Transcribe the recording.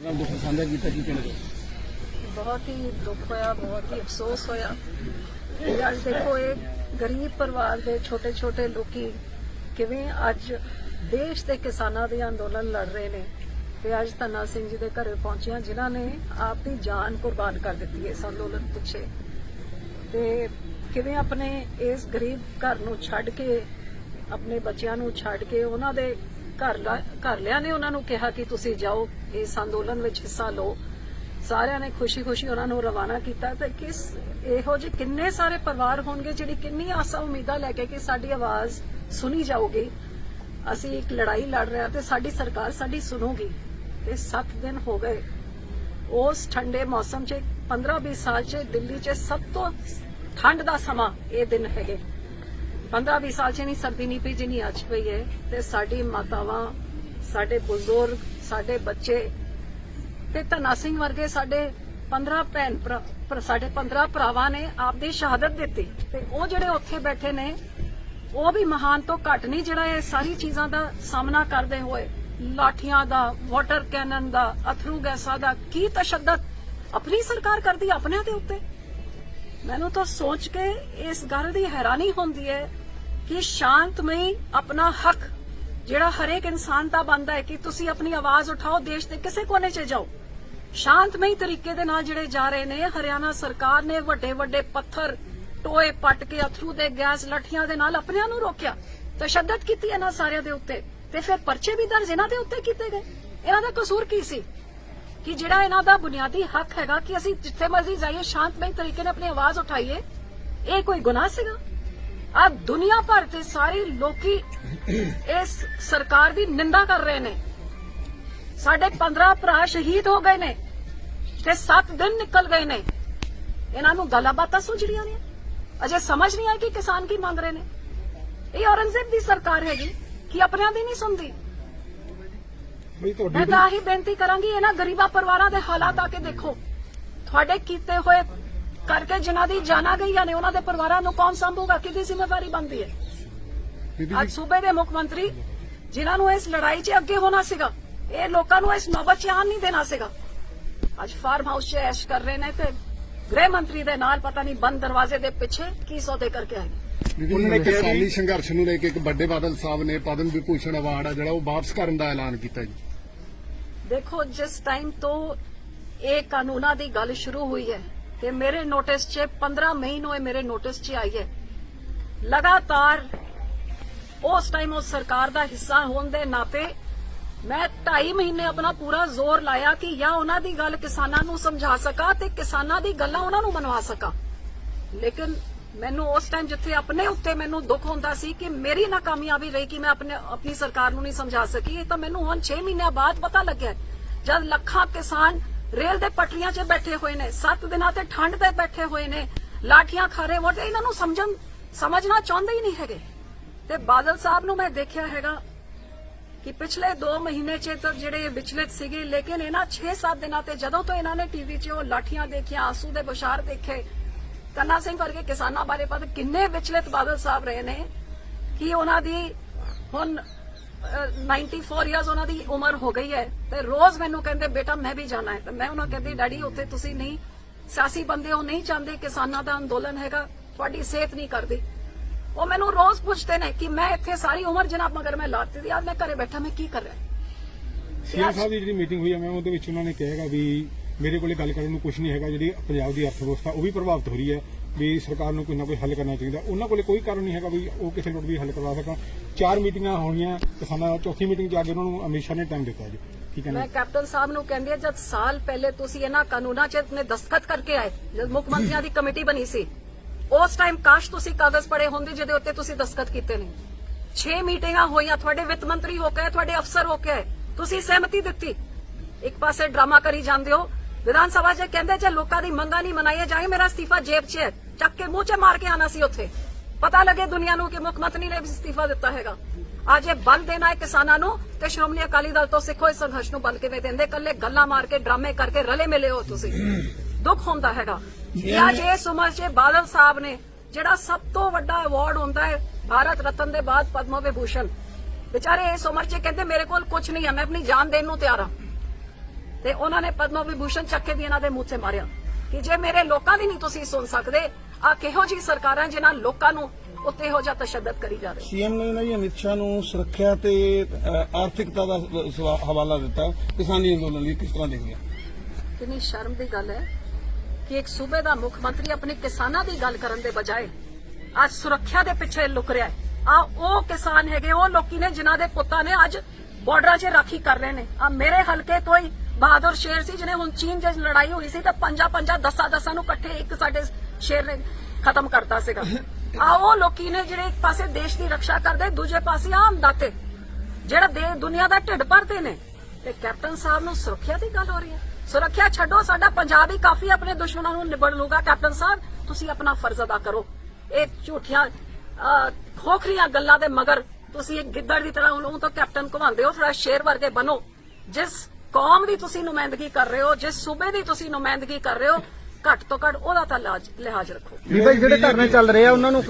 ਨਾਲ ਦੁੱਖ ਸਾਂਝਾ ਕੀਤਾ ਕੀ ਕਹਿਣਾ ਬਹੁਤ ਹੀ ਦੁੱਖ ਹੋਇਆ, ਬਹੁਤ ਹੀ ਅਫਸੋਸ ਹੋਇਆ। ਕਿ ਅੱਜ ਦੇਖੋ, ਇਹ ਗਰੀਬ ਪਰਿਵਾਰ ਦੇ ਛੋਟੇ ਛੋਟੇ ਲੋਕੀ ਕਿਵੇਂ ਅੱਜ ਦੇਸ਼ ਦੇ ਕਿਸਾਨਾਂ ਦੇ ਅੰਦੋਲਨ ਲੜ ਰਹੇ ਨੇ। ਤੇ ਅੱਜ ਧੰਨਾ ਸਿੰਘ ਜੀ ਦੇ ਘਰੇ ਪਹੁੰਚਿਆ, ਜਿਨ੍ਹਾਂ ਨੇ ਆਪ ਦੀ ਜਾਨ ਕੁਰਬਾਨ ਕਰ ਦਿੱਤੀ ਇਸ ਅੰਦੋਲਨ ਪਿੱਛੇ। ਤੇ ਕਿਵੇਂ ਆਪਣੇ ਇਸ ਗਰੀਬ ਘਰ ਨੂੰ ਛੱਡ ਕੇ, ਆਪਣੇ ਬੱਚਿਆਂ ਨੂੰ ਛੱਡ ਕੇ, ਉਹਨਾਂ ਦੇ ਘਰ ਘਰਲਿਆਂ ਨੇ ਉਹਨਾਂ ਨੂੰ ਕਿਹਾ ਕਿ ਤੁਸੀਂ ਜਾਓ, ਇਸ ਅੰਦੋਲਨ ਵਿੱਚ ਹਿੱਸਾ ਲਓ। ਸਾਰਿਆਂ ਨੇ ਖੁਸ਼ੀ-ਖੁਸ਼ੀ ਉਹਨਾਂ ਨੂੰ ਰਵਾਨਾ ਕੀਤਾ ਤੇ ਕਿਸ ਇਹੋ ਜਿਹੇ ਕਿੰਨੇ ਸਾਰੇ ਪਰਿਵਾਰ ਹੋਣਗੇ ਜਿਹੜੀ ਕਿੰਨੀ ਆਸਾਂ ਉਮੀਦਾਂ ਲੈ ਕੇ ਕਿ ਸਾਡੀ ਆਵਾਜ਼ ਸੁਣੀ ਜਾਊਗੀ। ਅਸੀਂ ਇੱਕ ਲੜਾਈ ਲੜ ਰਹੇ ਹਾਂ ਤੇ ਸਾਡੀ ਸਰਕਾਰ ਸਾਡੀ ਸੁਣੂਗੀ। ਤੇ 7 ਦਿਨ ਹੋ ਗਏ। ਉਸ ਠੰਡੇ ਮੌਸਮ 'ਚ 15-20 ਸਾਲ 'ਚ, ਦਿੱਲੀ 'ਚ ਸਭ ਤੋਂ ਠੰਡ ਦਾ ਸਮਾਂ ਇਹ ਦਿਨ ਹੈਗੇ। 15-20 ਸਾਲ 'ਚ ਨਹੀਂ ਸਰਦੀ ਨਹੀਂ ਪਈ ਜਿੰਨੀ ਅੱਜ ਪਈ ਹੈ। ਤੇ ਸਾਡੀ ਮਾਤਾਵਾਂ, ਸਾਡੇ ਬਜ਼ੁਰਗ, ਸਾਡੇ ਬੱਚੇ ਤੇ ਧਨਾ ਸਿੰਘ ਵਰਗੇ ਸਾਡੇ 15 ਭੈਣ ਭਰਾ ਸਾਡੇ 15 ਭਰਾਵਾਂ ਨੇ ਆਪਦੀ ਸ਼ਹਾਦਤ ਦਿੱਤੀ। ਤੇ ਉਹ ਜਿਹੜੇ ਉੱਥੇ ਬੈਠੇ ਨੇ, ਉਹ ਵੀ ਮਹਾਨ ਤੋਂ ਘੱਟ ਨਹੀਂ ਜਿਹੜਾ ਇਹ ਸਾਰੀ ਚੀਜ਼ਾਂ ਦਾ ਸਾਹਮਣਾ ਕਰਦੇ ਹੋਏ। ਲਾਠੀਆਂ ਦਾ ਵਾਟਰ ਕੈਨਨ ਦਾ, ਅਥਰੂ ਗੈਸਾਂ ਦਾ, ਕੀ ਤਸ਼ੱਦਦ ਆਪਣੀ ਸਰਕਾਰ ਕਰਦੀ ਆਪਣਿਆਂ ਦੇ ਉੱਤੇ? ਮੈਨੂੰ ਤਾਂ ਸੋਚ ਕੇ ਇਸ ਗੱਲ ਦੀ ਹੈਰਾਨੀ ਹੁੰਦੀ ਹੈ। ਕਿ ਸ਼ਾਂਤਮਈ ਆਪਣਾ ਹੱਕ, ਜਿਹੜਾ ਹਰੇਕ ਇਨਸਾਨ ਦਾ ਬਣਦਾ ਹੈ ਕਿ ਤੁਸੀਂ ਆਪਣੀ ਆਵਾਜ਼ ਉਠਾਓ, ਦੇਸ਼ ਦੇ ਕਿਸੇ ਕੋਨੇ 'ਚ ਜਾਓ। ਸ਼ਾਂਤਮਈ ਤਰੀਕੇ ਦੇ ਨਾਲ ਜਿਹੜੇ ਜਾ ਰਹੇ ਨੇ, ਹਰਿਆਣਾ ਸਰਕਾਰ ਨੇ ਵੱਡੇ ਵੱਡੇ ਪੱਥਰ ਟੋਏ ਪੱਟ ਕੇ ਅਥਰੂ ਦੇ ਗੈਸ ਲਠੀਆਂ ਦੇ ਨਾਲ ਆਪਣਿਆਂ ਨੂੰ ਰੋਕਿਆ, ਤਸ਼ੱਦਦ ਕੀਤੀ ਇਹਨਾਂ ਸਾਰਿਆਂ ਦੇ ਉੱਤੇ ਤੇ ਫਿਰ ਪਰਚੇ ਵੀ ਦਰਜ ਇਹਨਾਂ ਦੇ ਉੱਤੇ ਕੀਤੇ ਗਏ। ਇਹਨਾਂ ਦਾ ਕਸੂਰ ਕੀ ਸੀ? ਕਿ ਜਿਹੜਾ ਇਹਨਾਂ ਦਾ ਬੁਨਿਆਦੀ ਹੱਕ ਹੈਗਾ ਕਿ ਅਸੀਂ ਜਿੱਥੇ ਮਰਜ਼ੀ ਜਾਈਏ ਸ਼ਾਂਤਮਈ ਤਰੀਕੇ ਨਾਲ ਆਪਣੀ ਆਵਾਜ਼ ਉਠਾਈਏ, ਇਹ ਕੋਈ ਗੁਨਾਹ ਸੀਗਾ? ਆ ਦੁਨੀਆ ਭਰ ਦੇ ਸਾਰੇ ਲੋਕੀ ਇਸ ਸਰਕਾਰ ਦੀ ਨਿੰਦਾ ਕਰ ਰਹੇ ਨੇ। ਸਾਡੇ 15 ਭਰਾ ਸ਼ਹੀਦ ਹੋ ਗਏ ਨੇ ਤੇ 7 ਦਿਨ ਨਿਕਲ ਗਏ ਨੇ। ਇਹਨਾਂ ਨੂੰ ਗੱਲਾਂ ਬਾਤਾਂ ਸੁਝੜੀਆਂ ਨੇ। ਅਜੇ ਸਮਝ ਨਹੀਂ ਆਈ ਕਿ ਕਿਸਾਨ ਕੀ ਮੰਗ ਰਹੇ ਨੇ। ਇਹ ਔਰੰਗਜ਼ੇਬ ਦੀ ਸਰਕਾਰ ਹੈਗੀ ਕਿ ਆਪਣਿਆਂ ਦੀ ਨਹੀਂ ਸੁਣਦੀ। ਮੈਂ ਤਾਂ ਆਹੀ ਬੇਨਤੀ ਕਰਾਂਗੀ ਇਹਨਾਂ ਗਰੀਬਾਂ ਪਰਿਵਾਰਾਂ ਦੇ ਹਾਲਾਤ ਆ ਕੇ ਦੇਖੋ। ਤੁਹਾਡੇ ਕੀਤੇ ਹੋਏ ਕਰਕੇ ਜਿਨ੍ਹਾਂ ਦੀ ਜਾਨਾਂ ਗਈਆਂ ਨੇ ਉਹਨਾਂ ਦੇ ਪਰਿਵਾਰਾਂ ਨੂੰ ਕੌਣ ਸੰਭੂਗਾ? ਕਿਹਦੀ ਜ਼ਿੰਮੇਵਾਰੀ ਬਣਦੀ ਹੈ? ਅੱਜ ਸੂਬੇ ਦੇ ਮੁੱਖ ਮੰਤਰੀ ਜਿਨ੍ਹਾਂ ਨੂੰ ਇਸ ਲੜਾਈ 'ਚ ਅੱਗੇ ਹੋਣਾ ਸੀਗਾ ਇਹ ਲੋਕਾਂ ਨੂੰ ਇਸ ਨੌਬਤ 'ਚ ਆਉਣ ਨਹੀਂ ਦੇਣਾ ਸੀਗਾ। ਅੱਜ ਫਾਰਮ ਹਾਊਸ 'ਚ ਐਸ਼ ਕਰ ਰਹੇ ਨੇ ਤੇ ਗ੍ਰਹਿ ਮੰਤਰੀ ਦੇ ਨਾਲ ਪਤਾ ਨਹੀਂ ਬੰਦ ਦਰਵਾਜ਼ੇ ਦੇ ਪਿੱਛੇ ਕੀ ਸੌਦੇ ਕਰਕੇ ਆਏ। ਉਹਨਾਂ ਨੇ ਕਿਹਾ ਕਿਸਾਨੀ ਵੀ- ਸੰਘਰਸ਼ ਨੂੰ ਲੈ ਕੇ ਇੱਕ ਵੱਡੇ ਬਾਦਲ ਸਾਹਿਬ ਨੇ ਪਦਮ ਵਿਭੂਸ਼ਣ ਅਵਾਰਡ ਆ ਜਿਹੜਾ ਉਹ ਵਾਪਸ ਕਰਨ ਦਾ ਐਲਾਨ ਕੀਤਾ ਜੀ। ਦੇਖੋ ਜਿਸ ਟਾਈਮ ਤੋਂ ਇਹ ਕਾਨੂੰਨਾਂ ਦੀ ਗੱਲ ਸ਼ੁਰੂ ਹੋਈ ਹੈ ਤੇ ਮੇਰੇ ਨੋਟਿਸ 'ਚ 15 ਮਈ ਨੂੰ ਇਹ ਮੇਰੇ ਨੋਟਿਸ 'ਚ ਆਈ ਹੈ। ਲਗਾਤਾਰ ਉਸ ਟਾਈਮ ਉਸ ਸਰਕਾਰ ਦਾ ਹਿੱਸਾ ਹੋਣ ਦੇ ਨਾਤੇ ਮੈਂ 2.5 ਮਹੀਨੇ ਆਪਣਾ ਪੂਰਾ ਜ਼ੋਰ ਲਾਇਆ ਕਿ ਜਾਂ ਉਹਨਾਂ ਦੀ ਗੱਲ ਕਿਸਾਨਾਂ ਨੂੰ ਸਮਝਾ ਸਕਾਂ ਤੇ ਕਿਸਾਨਾਂ ਦੀ ਗੱਲਾਂ ਉਹਨਾਂ ਨੂੰ ਮਨਵਾ ਸਕਾਂ। ਲੇਕਿਨ ਮੈਨੂੰ ਉਸ ਟਾਈਮ ਜਿੱਥੇ ਆਪਣੇ ਉੱਤੇ ਮੈਨੂੰ ਦੁੱਖ ਹੁੰਦਾ ਸੀ ਕਿ ਮੇਰੀ ਨਾਕਾਮਯਾਬੀ ਰਹੀ ਕਿ ਮੈਂ ਆਪਣੇ, ਆਪਣੀ ਸਰਕਾਰ ਨੂੰ ਨਹੀਂ ਸਮਝਾ ਸਕੀ, ਇਹ ਤਾਂ ਮੈਨੂੰ ਹੁਣ 6 ਮਹੀਨਿਆਂ ਬਾਅਦ ਪਤਾ ਲੱਗਿਆ। ਜਦ ਲੱਖਾਂ ਕਿਸਾਨ ਰੇਲ ਦੇ ਪਟਰੀਆਂ 'ਚ ਬੈਠੇ ਹੋਏ ਨੇ 7 ਦਿਨਾਂ ਤੇ ਠੰਡ ਤੇ ਬੈਠੇ ਹੋਏ ਨੇ, ਲਾਠੀਆਂ ਖਾਰੇ ਵੋਟੇ ਇਹਨਾਂ ਨੂੰ ਸਮਝਣ, ਸਮਝਣਾ ਚਾਹੁੰਦੇ ਹੀ ਨਹੀਂ ਹੈਗੇ। ਤੇ ਬਾਦਲ ਸਾਹਿਬ ਨੂੰ ਮੈਂ ਦੇਖਿਆ ਹੈਗਾ ਕਿ ਪਿਛਲੇ 2 ਮਹੀਨੇ 'ਚ ਤਾਂ ਜਿਹੜੇ ਵਿਚਲਿਤ ਸੀਗੇ, ਲੇਕਿਨ ਇਹਨਾਂ 6-7 ਦਿਨਾਂ ਤੇ ਜਦੋਂ ਤੋਂ ਇਹਨਾਂ ਨੇ ਟੀਵੀ 'ਚ ਉਹ ਲਾਠੀਆਂ ਦੇਖੀਆਂ, ਆਂਸੂ ਦੇ ਬੁਸ਼ਾਰ ਦੇਖੇ, ਕੰਨਾ ਸਿੰਘ ਵਰਗੇ ਕਿਸਾਨਾਂ ਬਾਰੇ ਪਤਾ ਕਿੰਨੇ ਵਿਚਲਿਤ ਬਾਦਲ ਸਾਹਿਬ ਰਹੇ ਨੇ ਕਿ ਉਹਨਾਂ ਦੀ ਹੁਣ 94 ਇਅਰਸ ਉਹਨਾਂ ਦੀ ਉਮਰ ਹੋ ਗਈ ਹੈ ਤੇ ਰੋਜ਼ ਮੈਨੂੰ ਕਹਿੰਦੇ, ਬੇਟਾ, ਮੈਂ ਵੀ ਜਾਣਾ ਹੈ। ਤੇ ਮੈਂ ਉਹਨਾਂ ਕਹਿੰਦੀ, ਡੈਡੀ, ਉੱਥੇ ਤੁਸੀਂ ਨਹੀਂ, ਸਿਆਸੀ ਬੰਦੇ ਹੋ, ਨਹੀਂ ਚਾਹੁੰਦੇ ਕਿਸਾਨਾਂ ਦਾ ਅੰਦੋਲਨ ਹੈਗਾ, ਤੁਹਾਡੀ ਸਿਹਤ ਨਹੀਂ ਕਰਦੀ। ਉਹ ਮੈਨੂੰ ਰੋਜ਼ ਪੁੱਛਦੇ ਨੇ ਕਿ ਮੈਂ ਇੱਥੇ ਸਾਰੀ ਉਮਰ ਜਨਾਬ ਮਗਰ ਮੈਂ ਲਾਤੀ ਦੀ ਅੱਜ ਮੈਂ ਘਰੇ ਬੈਠਾ, ਮੈਂ ਕੀ ਕਰ ਰਿਹਾ? ਸੀਐਮ ਸਾਹਿਬ ਦੀ ਜਿਹੜੀ ਮੀਟਿੰਗ ਹੋਈ ਹੈ, ਮੈਂ ਉਹਦੇ ਵਿੱਚ ਉਹਨਾਂ ਨੇ ਕਿਹਾਗਾ ਵੀ ਮੇਰੇ ਕੋਲੇ ਗੱਲ ਕਰਨ ਨੂੰ ਕੁਝ ਨਹੀਂ ਹੈਗਾ, ਜਿਹੜੀ ਪੰਜਾਬ ਦੀ ਅਰਥ ਵਿਵਸਥਾ ਉਹ ਵੀ ਪ੍ਰਭਾਵਿਤ ਹੋ ਰਹੀ ਹੈ। ਵੀ ਸਰਕਾਰ ਨੂੰ ਕੋਈ ਨਾ ਕੋਈ ਹੱਲ ਕਰਨਾ ਚਾਹੀਦਾ। ਉਹਨਾਂ ਕੋਲੇ ਕੋਈ ਕਾਰਨ ਨਹੀਂ ਹੈਗਾ ਵੀ ਉਹ ਕਿਸੇ ਲੋਟ ਵੀ ਹੱਲ ਕਰਵਾ ਸਕਣ। ਚਾਰ ਮੀਟਿੰਗਾਂ ਹੋਣੀਆਂ, ਕਿਸਾਨਾਂ ਚੌਥੀ ਮੀਟਿੰਗ 'ਚ ਕੇ ਉਹਨਾਂ ਨੂੰ ਅਮਿਤ ਨੇ ਟਾਈਮ ਦਿੱਤਾ ਜੀ। ਕੀ ਕਹਿੰਦੇ? ਮੈਂ ਕੈਪਟਨ ਸਾਹਿਬ ਨੂੰ ਕਹਿੰਦੀ ਹਾਂ, ਜਦ ਸਾਲ ਪਹਿਲੇ ਤੁਸੀਂ ਇਹਨਾਂ ਕਾਨੂੰਨਾਂ 'ਚ ਆਪਣੇ ਦਸਤਖਤ ਕਰਕੇ ਆਏ, ਜਦ ਮੁੱਖ ਮੰਤਰੀਆਂ ਦੀ ਕਮੇਟੀ ਬਣੀ ਸੀ, ਉਸ ਟਾਈਮ ਕਾਸ਼ ਤੁਸੀਂ ਕਾਗਜ਼ ਪੜੇ ਹੁੰਦੇ ਜਿਹਦੇ ਉੱਤੇ ਤੁਸੀਂ ਦਸਤਖਤ ਕੀਤੇ ਨੇ। 6 ਮੀਟਿੰਗਾਂ ਹੋਈਆਂ, ਤੁਹਾਡੇ ਵਿੱਤ ਮੰਤਰੀ ਹੋ ਕੇ ਤੁਹਾਡੇ ਅਫਸਰ ਹੋ ਕੇ ਤੁਸੀਂ ਸਹਿਮਤੀ ਦਿੱਤੀ। ਇੱਕ ਪਾਸੇ ਡਰਾਮਾ ਕਰੀ ਜਾਂਦੇ ਹੋ। ਵਿਧਾਨ ਸਭਾ 'ਚ ਕਹਿੰਦੇ ਜੇ ਲੋਕਾਂ ਦੀ ਮੰਗਾਂ ਨਹੀਂ ਮਨਾਈਆਂ ਜਾਏ, ਮੇਰਾ ਅਸਤੀਫਾ ਜੇਬ 'ਚ ਹੈ। ਚੱਕ ਕੇ ਮੂੰਹ 'ਚ ਮਾਰ ਕੇ ਆਣਾ ਸੀ ਉੱਥੇ। ਪਤਾ ਲੱਗੇ ਦੁਨੀਆ ਨੂੰ ਕਿ ਮੁੱਖ ਮੰਤਰੀ ਨੇ ਅਸਤੀਫਾ ਦਿੱਤਾ ਹੈਗਾ। ਅੱਜ ਇਹ ਬਲ ਦੇਣਾ ਹੈ ਕਿਸਾਨਾਂ ਨੂੰ ਤੇ ਸ਼੍ਰੋਮਣੀ ਅਕਾਲੀ ਦਲ ਤੋਂ ਸਿੱਖੋ ਇਸ ਸੰਘਰਸ਼ ਨੂੰ ਬਲ ਕਿਵੇਂ ਦਿੰਦੇ ਕੱਲੇ ਗੱਲਾਂ ਮਾਰ ਕੇ, ਡਰਾਮੇ ਕਰਕੇ ਰਲੇ ਮਿਲੇ ਹੋ ਤੁਸੀਂ। ਦੁੱਖ ਹੁੰਦਾ ਹੈਗਾ। ਕਿ ਅੱਜ ਇਸ ਉਮਰ 'ਚ ਬਾਦਲ ਸਾਹਿਬ ਨੇ, ਜਿਹੜਾ ਸਭ ਤੋਂ ਵੱਡਾ ਅਵਾਰਡ ਹੁੰਦਾ ਹੈ, ਭਾਰਤ ਰਤਨ ਦੇ ਬਾਅਦ ਪਦਮ ਵਿਭੂਸ਼ਣ। ਵਿਚਾਰੇ ਇਸ ਉਮਰ 'ਚ ਕਹਿੰਦੇ ਮੇਰੇ ਕੋਲ ਕੁਝ ਨਹੀਂ ਹੈ, ਮੈਂ ਆਪਣੀ ਜਾਨ ਦੇਣ ਨੂੰ ਤਿਆਰ ਹਾਂ। ਤੇ ਉਹਨਾਂ ਨੇ ਪਦਮ ਵਿਭੂਸ਼ਣ ਚੱਕੇ ਵੀ ਇਹਨਾਂ ਦੇ ਮੂੰਹ 'ਤੇ ਮਾਰਿਆ। ਕਿ ਜੇ ਮੇਰੇ ਲੋਕਾਂ ਦੀ ਨਹੀਂ ਤੁਸੀਂ ਸੁਣ ਸਕਦੇ ਆ ਕਿਹੋ ਜੀ ਸਰਕਾਰਾਂ ਜਿਨ੍ਹਾਂ ਲੋਕਾਂ ਨੂੰ ਉੱਤੇ ਇਹੋ ਜਿਹਾ ਤਸ਼ੱਦਦ ਕਰੀ ਜਾ ਰਹੀ ਸੀਐਮ ਨੇ ਨਾ ਜੀ ਅਮਿਤ ਸ਼ਾਹ ਨੂੰ ਸੁਰੱਖਿਆ ਤੇ ਆਰਥਿਕਤਾ ਦਾ ਹਵਾਲਾ ਦਿੱਤਾ। ਕਿਸਾਨੀ ਅੰਦੋਲਨ ਲਈ ਕਿਸ ਤਰ੍ਹਾਂ ਦੇਖਦੇ ਆ ਕਿੰਨੀ ਸ਼ਰਮ ਦੀ ਗੱਲ ਹੈ ਕਿ ਇੱਕ ਸੂਬੇ ਦਾ ਮੁੱਖ ਮੰਤਰੀ ਆਪਣੀ ਕਿਸਾਨਾਂ ਦੀ ਗੱਲ ਕਰਨ ਦੇ ਬਜਾਏ ਅੱਜ ਸੁਰੱਖਿਆ ਦੇ ਪਿੱਛੇ ਲੁਕ ਰਿਹਾ ਹੈ। ਆ ਉਹ ਕਿਸਾਨ ਹੈਗੇ ਉਹ ਲੋਕੀ ਨੇ ਜਿਨ੍ਹਾਂ ਦੇ ਪੁੱਤਾਂ ਨੇ ਅੱਜ ਬਾਰਡਰਾਂ 'ਚ ਰਾਖੀ ਕਰ ਰਹੇ ਨੇ। ਆ ਮੇਰੇ ਹਲਕੇ ਤੋਂ ਹੀ ਬਹਾਦਰ ਸ਼ੇਰ ਸੀ, ਜਿਹਨੇ ਹੁਣ ਚੀਨ 'ਚ ਲੜਾਈ ਹੋਈ ਸੀ ਤਾਂ ਪੰਜਾਂ ਪੰਜਾ ਦਸਾਂ ਦਸਾਂ ਨੂੰ ਇਕੱਠੇ ਇੱਕ ਸਾਡੇ ਸ਼ੇਰ ਨੇ ਖਤਮ ਕਰਤਾ ਸੀਗਾ। ਆ ਉਹ ਲੋਕੀ ਨੇ ਜਿਹੜੇ ਇੱਕ ਪਾਸੇ ਦੇਸ਼ ਦੀ ਰੱਖਿਆ ਕਰਦੇ, ਦੂਜੇ ਪਾਸੇ ਆਮ ਦਾਤੇ, ਜਿਹੜਾ ਦੇ ਦੁਨੀਆ ਦਾ ਢਿੱਡ ਭਰਦੇ ਨੇ, ਤੇ ਕੈਪਟਨ ਸਾਹਿਬ ਨੂੰ ਸੁਰੱਖਿਆ ਦੀ ਗੱਲ ਹੋ ਰਹੀ ਹੈ। ਸੁਰੱਖਿਆ ਛੱਡੋ, ਸਾਡਾ ਪੰਜਾਬ ਹੀ ਕਾਫੀ ਆਪਣੇ ਦੁਸ਼ਮਣਾਂ ਨੂੰ ਨਿਬੜ ਲੂਗਾ ਕੈਪਟਨ ਸਾਹਿਬ, ਤੁਸੀਂ ਆਪਣਾ ਫਰਜ਼ ਅਦਾ ਕਰੋ। ਇਹ ਝੂਠੀਆਂ ਖੋਖਰੀਆਂ ਗੱਲਾਂ ਦੇ ਮਗਰ ਤੁਸੀਂ ਇੱਕ ਗਿੱਦੜ ਦੀ ਤਰ੍ਹਾਂ ਉਹਨੂੰ ਤਾਂ ਕੈਪਟਨ ਘੁਮਾਉਂਦੇ ਹੋ ਥੋੜਾ ਸ਼ੇਰ ਵਰਗੇ ਬਣੋ। ਜਿਸ ਕੌਮ ਦੀ ਤੁਸੀਂ ਨੁਮਾਇੰਦਗੀ ਕਰ ਰਹੇ ਹੋ ਜਿਸ ਸੂਬੇ ਦੀ ਤੁਸੀਂ ਨੁਮਾਇੰਦਗੀ ਕਰ ਰਹੇ ਹੋ ਘੱਟ ਤੋਂ ਘੱਟ ਉਹਦਾ ਤਾਂ ਲਾਜ- ਲਿਹਾਜ਼ ਰੱਖੋ। ਵੀ ਭਾਈ ਜਿਹੜੇ ਧਰਨੇ ਚੱਲ ਰਹੇ ਆ ਉਹਨਾਂ ਨੂੰ